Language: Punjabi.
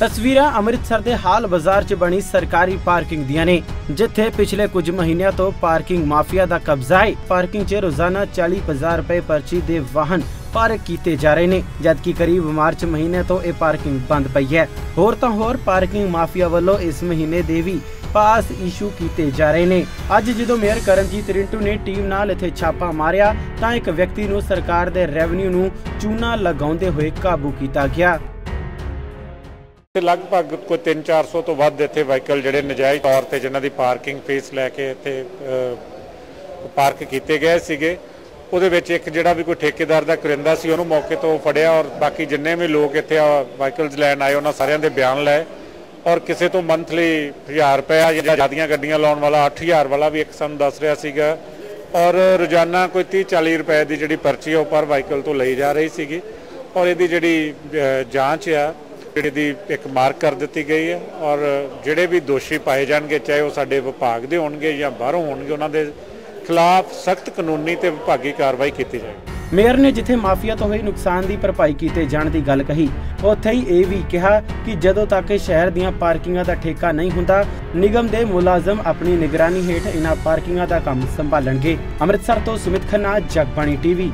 ਤਸਵੀਰਾਂ ਅੰਮ੍ਰਿਤਸਰ ਦੇ ਹਾਲ ਬਾਜ਼ਾਰ 'ਚ ਬਣੀ ਸਰਕਾਰੀ ਪਾਰਕਿੰਗ ਦੀਆਂ ਨੇ, ਜਿੱਥੇ ਪਿਛਲੇ ਕੁਝ ਮਹੀਨਿਆਂ ਤੋਂ ਪਾਰਕਿੰਗ ਮਾਫੀਆ ਦਾ ਕਬਜ਼ਾ ਹੈ। ਪਾਰਕਿੰਗ 'ਚ ਰੋਜ਼ਾਨਾ 40000 ਰੁਪਏ ਪਰਚੀ ਦੇ ਵਾਹਨ ਪਾਰਕ ਕੀਤੇ ਜਾ ਰਹੇ ਨੇ, ਜਦਕਿ ਕਰੀਬ ਮਾਰਚ ਮਹੀਨੇ ਤੋਂ ਇਹ ਪਾਰਕਿੰਗ ਬੰਦ ਪਈ ਹੈ। ਹੋਰ ਤਾਂ ਹੋਰ ਪਾਰਕਿੰਗ ਮਾਫੀਆ ਵੱਲੋਂ ਇਸ ਮਹੀਨੇ ਦੇ ਵੀ ਪਾਸ ਇਸ਼ੂ ਕੀਤੇ ਜਾ ਰਹੇ ਨੇ। ਅੱਜ ਜਦੋਂ ਮੇਅਰ ਕਰਨਜੀਤ ਰਿੰਟੂ ਨੇ ਟੀਮ ਨਾਲ ਇੱਥੇ ਛਾਪਾ ਮਾਰਿਆ, ਤਾਂ ਇੱਕ ਵਿਅਕਤੀ ਨੂੰ ਸਰਕਾਰ ਦੇ ਰੈਵਨਿਊ ਨੂੰ ਚੂਨਾ ਲਗਾਉਂਦੇ ਹੋਏ ਕਾਬੂ ਕੀਤਾ ਗਿਆ। ਤੇ ਲਗਭਗ ਕੋਈ 3-400 ਤੋਂ ਵੱਧ ਇੱਥੇ ਵਾਹੀਕਲ ਜਿਹੜੇ ਨਜਾਇਜ਼ ਤੌਰ ਤੇ ਜਿਨ੍ਹਾਂ ਦੀ ਪਾਰਕਿੰਗ ਫੀਸ ਲੈ ਕੇ ਇੱਥੇ ਪਾਰਕ ਕੀਤੇ ਗਏ ਸੀਗੇ। ਉਹਦੇ ਵਿੱਚ ਇੱਕ ਜਿਹੜਾ ਵੀ ਕੋਈ ਠੇਕੇਦਾਰ ਦਾ ਕਰਿੰਦਾ ਸੀ, ਉਹਨੂੰ ਮੌਕੇ ਤੋਂ ਫੜਿਆ ਔਰ ਬਾਕੀ ਜਿੰਨੇ ਵੀ ਲੋਕ ਇੱਥੇ ਵਾਹੀਕਲਸ ਲੈਣ ਆਏ, ਉਹਨਾਂ ਸਾਰਿਆਂ ਦੇ ਬਿਆਨ ਲਏ। ਔਰ ਕਿਸੇ ਤੋਂ ਮੰਥਲੀ 1000 ਰੁਪਏ ਜਾਂ ਜਿਆਦੀਆਂ ਗੱਡੀਆਂ ਲਾਉਣ ਵਾਲਾ 8000 ਵਾਲਾ ਵੀ ਇੱਕ ਸਾਨੂੰ ਦੱਸ ਰਿਹਾ ਸੀਗਾ। ਔਰ ਰੋਜ਼ਾਨਾ ਕੋਈ 30 40 ਰੁਪਏ ਦੀ ਜਿਹੜੀ ਪਰਚੀ ਆ, ਉਹ ਪਰ ਵਾਹੀਕਲ ਤੋਂ ਲਈ ਜਾ ਰਹੀ ਸੀਗੀ। ਔਰ ਇਹਦੀ ਜਿਹੜੀ ਜਾਂਚ ਆ ਜਿਹੜੀ ਦੀ ਇੱਕ ਮਾਰਕ ਕਰ ਦਿੱਤੀ ਗਈ ਹੈ ਔਰ ਜਿਹੜੇ ਵੀ ਦੋਸ਼ੀ ਪਾਏ ਜਾਣਗੇ, ਚਾਹੇ ਉਹ ਸਾਡੇ ਵਿਭਾਗ ਦੇ ਹੋਣਗੇ ਜਾਂ ਬਾਹਰੋਂ ਹੋਣਗੇ, ਉਹਨਾਂ ਦੇ ਖਿਲਾਫ ਸਖਤ ਕਾਨੂੰਨੀ ਤੇ ਵਿਭਾਗੀ ਕਾਰਵਾਈ ਕੀਤੀ ਜਾਏਗੀ। ਮੇਅਰ ਨੇ ਜਿੱਥੇ ਮਾਫੀਆ ਤੋਂ ਹੋਏ ਨੁਕਸਾਨ ਦੀ ਭਰਪਾਈ ਕੀਤੇ ਜਾਣ ਦੀ ਗੱਲ ਕਹੀ, ਉੱਥੇ ਹੀ ਇਹ ਵੀ ਕਿਹਾ ਕਿ ਜਦੋਂ ਤੱਕ ਸ਼ਹਿਰ ਦੀਆਂ ਪਾਰਕਿੰਗਾਂ ਦਾ ਠੇਕਾ ਨਹੀਂ ਹੁੰਦਾ, ਨਿਗਮ ਦੇ ਮੁਲਾਜ਼ਮ ਆਪਣੀ ਨਿਗਰਾਨੀ ਹੇਠ ਇਹਨਾਂ ਪਾਰਕਿੰਗਾਂ ਦਾ ਕੰਮ ਸੰਭਾਲਣਗੇ। ਅੰਮ੍ਰਿਤਸਰ ਤੋਂ ਸੁਮਿਤ ਖੰਨਾ, ਜਗਬਾਣੀ ਟੀਵੀ